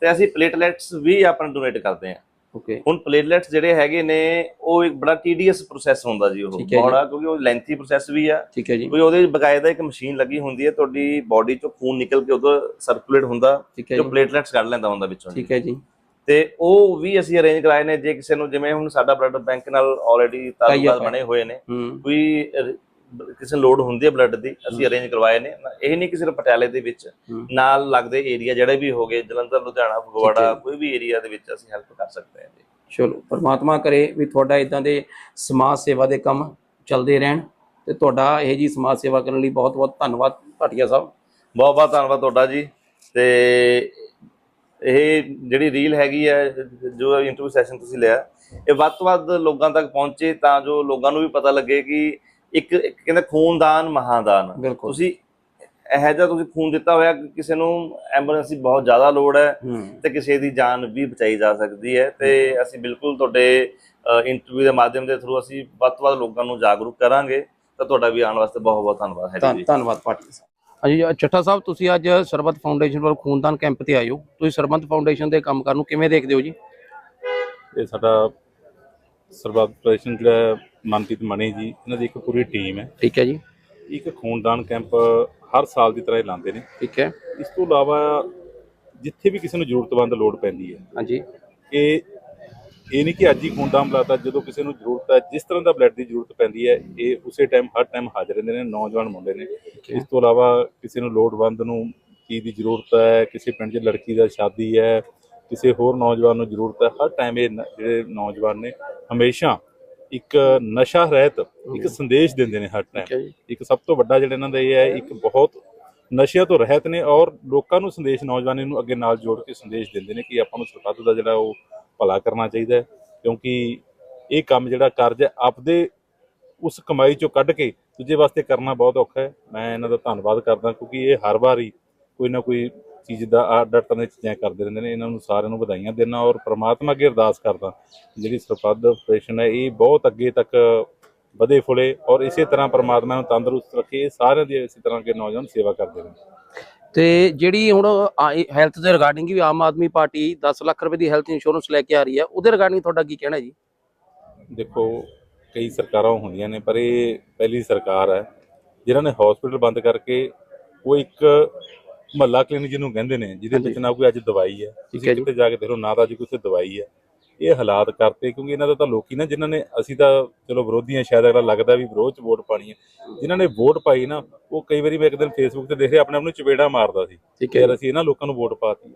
ਤੇ ਅਸੀਂ ਪਲੇਟਲੈਟਸ ਵੀ ਆਪਣਾ ਡੋਨੇਟ ਕਰਦੇ ਹਾਂ। ਓਕੇ ਹੁਣ ਪਲੇਟਲੈਟਸ ਜਿਹੜੇ ਹੈਗੇ ਨੇ ਉਹ ਇੱਕ ਬੜਾ ਟੀਡੀਐਸ ਪ੍ਰੋਸੈਸ ਹੁੰਦਾ ਜੀ ਉਹ। ਬੜਾ ਕਿਉਂਕਿ ਉਹ ਲੈਂਥੀ ਪ੍ਰੋਸੈਸ ਵੀ ਆ। ਠੀਕ ਹੈ ਜੀ। ਕੋਈ ਉਹਦੇ ਬਕਾਇਦਾ ਇੱਕ ਮਸ਼ੀਨ ਲੱਗੀ ਹੁੰਦੀ ਹੈ ਤੁਹਾਡੀ ਬਾਡੀ ਚੋਂ ਖੂਨ ਨਿਕਲ ਕੇ ਉਦੋਂ ਸਰਕੂਲੇਟ ਹੁੰਦਾ ਜੋ ਪਲੇਟਲੈਟਸ ਕੱਢ ਲੈਂਦਾ ਹੁੰਦਾ ਵਿੱਚੋਂ। ਠੀਕ ਹੈ ਜੀ। ਤੇ ਉਹ ਵੀ ਅਸੀਂ ਅਰੇਂਜ ਕਰਾਏ ਨੇ ਜੇ ਕਿਸੇ ਨੂੰ ਜਿਵੇਂ ਹੁਣ ਸਾਡਾ ਬਲੱਡ ਬੈਂਕ ਨਾਲ ਆਲਰੇਡੀ ਤਾਲੁਕਾਤ। ਬਣੇ ਹੋਏ ਨੇ ਕੋਈ ਕਿਸੇ ਲੋੜ ਹੁੰਦੀ ਹੈ ਬਲੱਡ ਦੀ ਅਸੀਂ ਅਰੇਂਜ ਕਰਵਾਏ ਨੇ ਇਹ ਨਹੀਂ ਕਿ ਸਿਰਫ ਪਟਿਆਲੇ ਦੇ ਵਿੱਚ। ਨਾਲ ਲੱਗਦੇ ਏਰੀਆ ਜਿਹੜੇ ਵੀ ਹੋਗੇ ਜਲੰਧਰ ਲੁਧਿਆਣਾ ਫਗਵਾੜਾ। ਕੋਈ ਵੀ ਏਰੀਆ ਦੇ ਵਿੱਚ ਅਸੀਂ ਹੈਲਪ ਕਰ ਸਕਦੇ ਹਾਂ ਜੀ ਚਲੋ ਪਰਮਾਤਮਾ ਕਰੇ ਵੀ ਤੁਹਾਡਾ ਇਦਾਂ ਦੇ ਸਮਾਜ ਸੇਵਾ ਦੇ ਕੰਮ ਚੱਲਦੇ ਰਹਿਣ ਤੇ ਤੁਹਾਡਾ ਇਹ ਜੀ ਸਮਾਜ ਸੇਵਾ ਕਰਨ ਲਈ ਬਹੁਤ ਬਹੁਤ ਧੰਨਵਾਦ ਭਾਟੀਆ ਸਾਹਿਬ ਬਹੁਤ ਬਹੁਤ ਧੰਨਵਾਦ ਤੁਹਾਡਾ ਜੀ ਤੇ ਇਹ ਜਿਹੜੀ ਰੀਲ ਹੈਗੀ ਹੈ ਜੋ ਇੰਟਰਵਿਊ ਸੈਸ਼ਨ ਤੁਸੀਂ ਲਿਆ ਇਹ ਵੱਧ ਤੋਂ ਵੱਧ ਲੋਕਾਂ ਤੱਕ ਪਹੁੰਚੇ ਤਾਂ ਜੋ ਲੋਕਾਂ ਨੂੰ ਵੀ ਪਤਾ ਲੱਗੇ ਕਿ ਇੱਕ ਇੱਕ ਕਹਿੰਦੇ ਖੂਨਦਾਨ ਮਹਾਦਾਨ। ਤੁਸੀਂ ਇਹੋ ਜਿਹਾ ਤੁਸੀਂ ਖੂਨ ਦਿੱਤਾ ਹੋਇਆ ਕਿਸੇ ਨੂੰ ਐਮਰਜੈਂਸੀ ਬਹੁਤ ਜ਼ਿਆਦਾ ਲੋੜ ਹੈ ਤੇ ਕਿਸੇ ਦੀ ਜਾਨ ਵੀ ਬਚਾਈ ਜਾ ਸਕਦੀ ਹੈ ਤੇ ਅਸੀਂ ਬਿਲਕੁਲ ਤੁਹਾਡੇ ਇੰਟਰਵਿਊ ਦੇ ਮਾਧਿਅਮ ਦੇ ਥਰੂ ਅਸੀਂ ਵੱਧ ਤੋਂ ਵੱਧ ਲੋਕਾਂ ਨੂੰ ਜਾਗਰੂਕ ਕਰਾਂਗੇ। ਤਾਂ ਤੁਹਾਡਾ ਵੀ ਆਉਣ ਵਾਸਤੇ ਬਹੁਤ ਬਹੁਤ ਧੰਨਵਾਦ ਹੈ ਜੀ। ਧੰਨਵਾਦ ਭਾਟੀਆ ਸਾਹਿਬ। ਹਾਂਜੀ ਚੱਠਾ ਸਾਹਿਬ ਤੁਸੀਂ ਅੱਜ ਸਰਬੱਤ ਫਾਊਂਡੇਸ਼ਨ ਵੱਲ ਖੂਨਦਾਨ ਕੈਂਪ ਤੇ ਆਏ ਹੋ। ਤੁਸੀਂ ਸਰਬੱਤ ਫਾਊਂਡੇਸ਼ਨ ਦੇ ਕੰਮਕਾਰ ਨੂੰ ਕਿਵੇਂ ਦੇਖਦੇ ਹੋ ਜੀ? ਇਹ ਸਾਡਾ ਸਰਬੱਤ ਪ੍ਰਸ਼ਨ ਜਿਹੜਾ ਹੈ, ਮਨਪ੍ਰੀਤ ਮਣੀ ਜੀ ਇਹਨਾਂ ਦੀ ਇੱਕ ਪੂਰੀ ਟੀਮ ਹੈ। ਠੀਕ ਹੈ ਜੀ। ਇੱਕ ਖੂਨਦਾਨ ਕੈਂਪ ਹਰ ਸਾਲ ਦੀ ਤਰ੍ਹਾਂ ਇਹ ਲਾਉਂਦੇ ਨੇ। ਠੀਕ ਹੈ। ਇਸ ਤੋਂ ਇਲਾਵਾ ਜਿੱਥੇ ਵੀ ਕਿਸੇ ਨੂੰ ਜ਼ਰੂਰਤਮੰਦ ਲੋੜ ਪੈਂਦੀ ਹੈ ਹਾਂਜੀ। ਇਹ ਇਹ ਨਹੀਂ ਕਿ ਅੱਜ ਹੀ ਖੂਨਦਾਨ ਲਾਤਾ ਜਦੋਂ ਕਿਸੇ ਨੂੰ ਜ਼ਰੂਰਤ ਹੈ ਜਿਸ ਤਰ੍ਹਾਂ ਦਾ ਬਲੱਡ ਦੀ ਜ਼ਰੂਰਤ ਪੈਂਦੀ ਹੈ ਇਹ ਉਸੇ ਟਾਈਮ ਹਰ ਟਾਈਮ ਹਾਜ਼ਰ ਰਹਿੰਦੇ ਨੇ ਨੌਜਵਾਨ ਮੁੰਡੇ ਨੇ। ਇਸ ਤੋਂ ਇਲਾਵਾ ਕਿਸੇ ਨੂੰ ਲੋੜਵੰਦ ਨੂੰ ਕੀ ਦੀ ਜ਼ਰੂਰਤ ਹੈ ਕਿਸੇ ਪਿੰਡ 'ਚ ਲੜਕੀ ਦਾ ਸ਼ਾਦੀ ਹੈ ਕਿਸੇ ਹੋਰ ਨੌਜਵਾਨ ਨੂੰ ਜ਼ਰੂਰਤ ਹੈ ਹਰ ਟਾਈਮ ਇਹ ਜਿਹੜੇ ਨੌਜਵਾਨ ਨੇ ਹਮੇਸ਼ਾ ਇੱਕ ਨਸ਼ਾ ਰਹਿਤ ਇੱਕ ਸੰਦੇਸ਼ ਦਿੰਦੇ ਨੇ ਹਰ ਟਾਈਮ ਇੱਕ ਸਭ ਤੋਂ ਵੱਡਾ ਜਿਹੜਾ ਇਹਨਾਂ ਦਾ ਇਹ ਹੈ ਇੱਕ ਬਹੁਤ ਨਸ਼ਿਆਂ ਤੋਂ ਰਹਿਤ ਨੇ ਔਰ ਲੋਕਾਂ ਨੂੰ ਸੰਦੇਸ਼ ਨੌਜਵਾਨੀ ਨੂੰ ਅੱਗੇ ਨਾਲ ਜੋੜ ਕੇ ਸੰਦੇਸ਼ ਦਿੰਦੇ ਨੇ ਕਿ ਆਪਾਂ ਨੂੰ ਸਰਬੱਤ ਦਾ ਜਿਹੜਾ ਉਹ ਭਲਾ ਕਰਨਾ ਚਾਹੀਦਾ ਕਿਉਂਕਿ ਇਹ ਕੰਮ ਜਿਹੜਾ ਕਰਜ਼ ਹੈ, ਆਪਦੇ ਉਸ ਕਮਾਈ ਚੋਂ ਕੱਢ ਕੇ ਦੂਜੇ ਵਾਸਤੇ ਕਰਨਾ ਬਹੁਤ ਔਖਾ ਹੈ। ਮੈਂ ਇਹਨਾਂ ਦਾ ਧੰਨਵਾਦ ਕਰਦਾ, ਕਿਉਂਕਿ ਇਹ ਹਰ ਵਾਰੀ ਕੋਈ ਨਾ ਕੋਈ ਚੀਜ਼ ਦਾ ਆਰਡਰ ਤਰ੍ਹਾਂ ਦੀਆਂ ਚੀਜ਼ਾਂ ਕਰਦੇ ਰਹਿੰਦੇ ਨੇ। ਇਹਨਾਂ ਨੂੰ ਸਾਰਿਆਂ ਨੂੰ ਵਧਾਈਆਂ ਦੇਣਾ ਔਰ ਪ੍ਰਮਾਤਮਾ ਅੱਗੇ ਅਰਦਾਸ ਕਰਦਾ, ਜਿਹੜੀ ਸਰਬੱਤ ਆਪਰੇਸ਼ਨ ਹੈ, ਇਹ ਬਹੁਤ ਅੱਗੇ ਤੱਕ ਵਧੇ ਫੁਲੇ ਔਰ ਇਸੇ ਤਰ੍ਹਾਂ ਪ੍ਰਮਾਤਮਾ ਨੂੰ ਤੰਦਰੁਸਤ ਰੱਖੇ। ਇਹ ਸਾਰਿਆਂ ਦੀ ਇਸੇ ਤਰ੍ਹਾਂ ਕੇ ਨੌਜਵਾਨ ਸੇਵਾ ਕਰਦੇ ਨੇ। ਤੇ ਜਿਹੜੀ ਹੁਣ ਹੈਲਥ ਦੇ ਰਿਗਾਰਡਿੰਗ ਵੀ ਆਮ ਆਦਮੀ ਪਾਰਟੀ 10 ਲੱਖ ਰੁਪਏ ਦੀ ਹੈਲਥ ਇੰਸ਼ੋਰੈਂਸ ਲੈ ਕੇ ਆ ਰਹੀ ਹੈ ਉਹਦੇ ਰਿਗਾਰਡਿੰਗ ਤੁਹਾਡਾ ਕੀ ਕਹਿਣਾ ਜੀ? ਦੇਖੋ ਕਈ ਸਰਕਾਰਾਂ ਹੁੰਦੀਆਂ ਨੇ ਪਰ ਇਹ ਪਹਿਲੀ ਸਰਕਾਰ ਹੈ ਜਿਨ੍ਹਾਂ ਨੇ ਹਸਪੀਟਲ ਬੰਦ ਕਰਕੇ ਉਹ ਇੱਕ ਮਹੱਲਾ ਕਲੀਨਿਕ ਜਿਹਨੂੰ ਕਹਿੰਦੇ ਨੇ ਜਿਹਦੇ ਵਿੱਚ ਨਾ ਕੋਈ ਅੱਜ ਦਵਾਈ ਹੈ ਤੁਸੀਂ ਜੀ। ਕਿਤੇ ਜਾ ਕੇ ਦੇਖੋ ਨਾ ਤਾਂ ਅੱਜ ਕੋਈ ਦਵਾਈ ਹੈ। ਇਹ ਹਾਲਾਤ ਕਰਤੇ ਕਿਉਂਕਿ ਇਹਨਾਂ ਦਾ ਤਾਂ ਲੋਕੀ ਨਾ ਜਿਨ੍ਹਾਂ ਨੇ ਅਸੀਂ ਤਾਂ ਚਲੋ ਵਿਰੋਧੀਆਂ ਸ਼ਾਇਦ ਅਗਲਾ ਲੱਗਦਾ ਵੀ ਵਿਰੋਧ ਚ ਵੋਟ ਪਾਣੀ ਹੈ। ਜਿਨ੍ਹਾਂ ਨੇ ਵੋਟ ਪਾਈ ਨਾ ਉਹ ਕਈ ਵਾਰੀ ਮੈਂ ਇੱਕ ਦਿਨ ਫੇਸਬੁੱਕ ਤੇ ਦੇਖ ਰਿਹਾ ਆਪਣੇ ਆਪ ਨੂੰ ਚਪੇੜਾ ਮਾਰਦਾ ਸੀ। ਠੀਕ ਯਾਰ ਅਸੀਂ ਇਹਨਾਂ ਲੋਕਾਂ ਨੂੰ ਵੋਟ ਪਾਤੀ।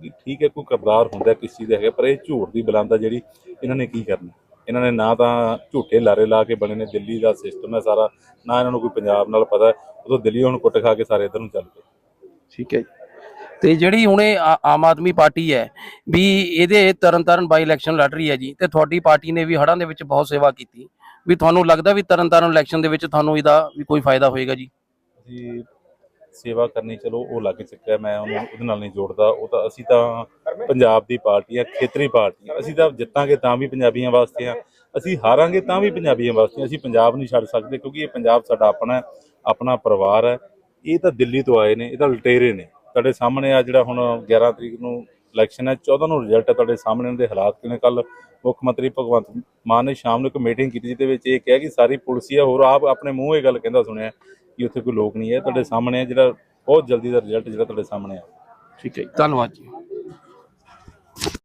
ਵੀ ਠੀਕ ਹੈ ਕੋਈ ਕਰਦਾਰ ਹੁੰਦਾ ਕਿਸ ਚੀਜ਼ ਦਾ ਹੈਗਾ ਪਰ ਇਹ ਝੂਠ ਦੀ ਬਲਾਂਦਾ ਜਿਹੜੀ ਇਹਨਾਂ ਨੇ ਕੀ ਕਰਨਾ। ਇਹਨਾਂ ਨੇ ਨਾ ਤਾਂ ਝੂਠੇ ਲਾਰੇ ਲਾ ਕੇ ਬਣੇ ਨੇ ਦਿੱਲੀ ਦਾ ਸਿਸਟਮ ਹੈ ਸਾਰਾ ਨਾ ਇਹਨਾਂ ਨੂੰ ਕੋਈ ਪੰਜਾਬ ਨਾਲ ਪਤਾ ਹੈ। ਉਦੋਂ ਦਿੱਲੀ ਹੁਣ ਕੁੱਟ ਖਾ ਕੇ ਸਾਰੇ ਇਧਰ ਨੂੰ ਚੱਲ ਪਏ। ਠੀਕ ਹੈ। ਤੇ ਜਿਹੜੀ ਹੁਣ ਇਹ ਆਮ ਆਦਮੀ ਪਾਰਟੀ ਹੈ ਵੀ ਇਹਦੇ ਤਰਨਤਾਰਨ ਬਾਈ ਇਲੈਕਸ਼ਨ ਲੜ ਰਹੀ ਹੈ ਜੀ, ਤੇ ਤੁਹਾਡੀ ਪਾਰਟੀ ਨੇ ਵੀ ਹੜ੍ਹਾਂ ਦੇ ਵਿੱਚ ਬਹੁਤ ਸੇਵਾ ਕੀਤੀ। ਵੀ ਤੁਹਾਨੂੰ ਲੱਗਦਾ ਵੀ ਤਰਨਤਾਰਨ ਇਲੈਕਸ਼ਨ ਦੇ ਵਿੱਚ ਤੁਹਾਨੂੰ ਇਹਦਾ ਵੀ ਕੋਈ ਫਾਇਦਾ ਹੋਏਗਾ ਜੀ? ਅਸੀਂ ਸੇਵਾ ਕਰਨੀ, ਚਲੋ ਉਹ ਲੱਗ ਚੁੱਕਾ ਮੈਂ ਉਹਨੂੰ ਉਹਦੇ ਨਾਲ ਨਹੀਂ ਜੋੜਦਾ। ਉਹ ਤਾਂ ਅਸੀਂ ਤਾਂ ਪੰਜਾਬ ਦੀ ਪਾਰਟੀ ਆ, ਖੇਤਰੀ ਪਾਰਟੀ ਅਸੀਂ ਤਾਂ ਜਿੱਤਾਂਗੇ ਤਾਂ ਵੀ ਪੰਜਾਬੀਆਂ ਵਾਸਤੇ ਆ। ਅਸੀਂ ਹਾਰਾਂਗੇ ਤਾਂ ਵੀ ਪੰਜਾਬੀਆਂ ਵਾਸਤੇ ਅਸੀਂ ਪੰਜਾਬ ਨਹੀਂ ਛੱਡ ਸਕਦੇ, ਕਿਉਂਕਿ ਇਹ ਪੰਜਾਬ ਸਾਡਾ ਆਪਣਾ ਆਪਣਾ ਪਰਿਵਾਰ ਹੈ। ਇਹ ਤਾਂ ਦਿੱਲੀ ਤੋਂ ਆਏ ਨੇ, ਇਹ ਤਾਂ ਲਟੇਰੇ ਨੇ। ਤੁਹਾਡੇ ਸਾਹਮਣੇ ਆ ਜਿਹੜਾ ਹੁਣ 11 ਤਰੀਕ ਨੂੰ ਇਲੈਕਸ਼ਨ ਹੈ 14 ਨੂੰ ਰਿਜ਼ਲਟ ਹੈ ਤੁਹਾਡੇ ਸਾਹਮਣੇ ਉਹਦੇ ਹਾਲਾਤ ਕਿਵੇਂ? ਕੱਲ ਮੁੱਖ ਮੰਤਰੀ ਭਗਵੰਤ ਮਾਨ ਨੇ ਸ਼ਾਮ ਨੂੰ ਇੱਕ ਮੀਟਿੰਗ ਕੀਤੀ ਜਿਹਦੇ ਵਿੱਚ ਇਹ ਕਿਹਾ ਕਿ ਸਾਰੀ ਪੁਲਿਸ ਹੀ ਹੋਰ ਆਪ ਆਪਣੇ ਮੂੰਹ ਇਹ ਗੱਲ ਕਹਿੰਦਾ ਸੁਣਿਆ ਕਿ ਉੱਥੇ ਕੋਈ ਲੋਕ ਨਹੀਂ ਹੈ। ਤੁਹਾਡੇ ਸਾਹਮਣੇ ਹੈ ਜਿਹੜਾ ਬਹੁਤ ਜਲਦੀ ਦਾ ਰਿਜ਼ਲਟ ਜਿਹੜਾ ਤੁਹਾਡੇ ਸਾਹਮਣੇ ਆ। ਠੀਕ ਹੈ ਜੀ, ਧੰਨਵਾਦ ਜੀ।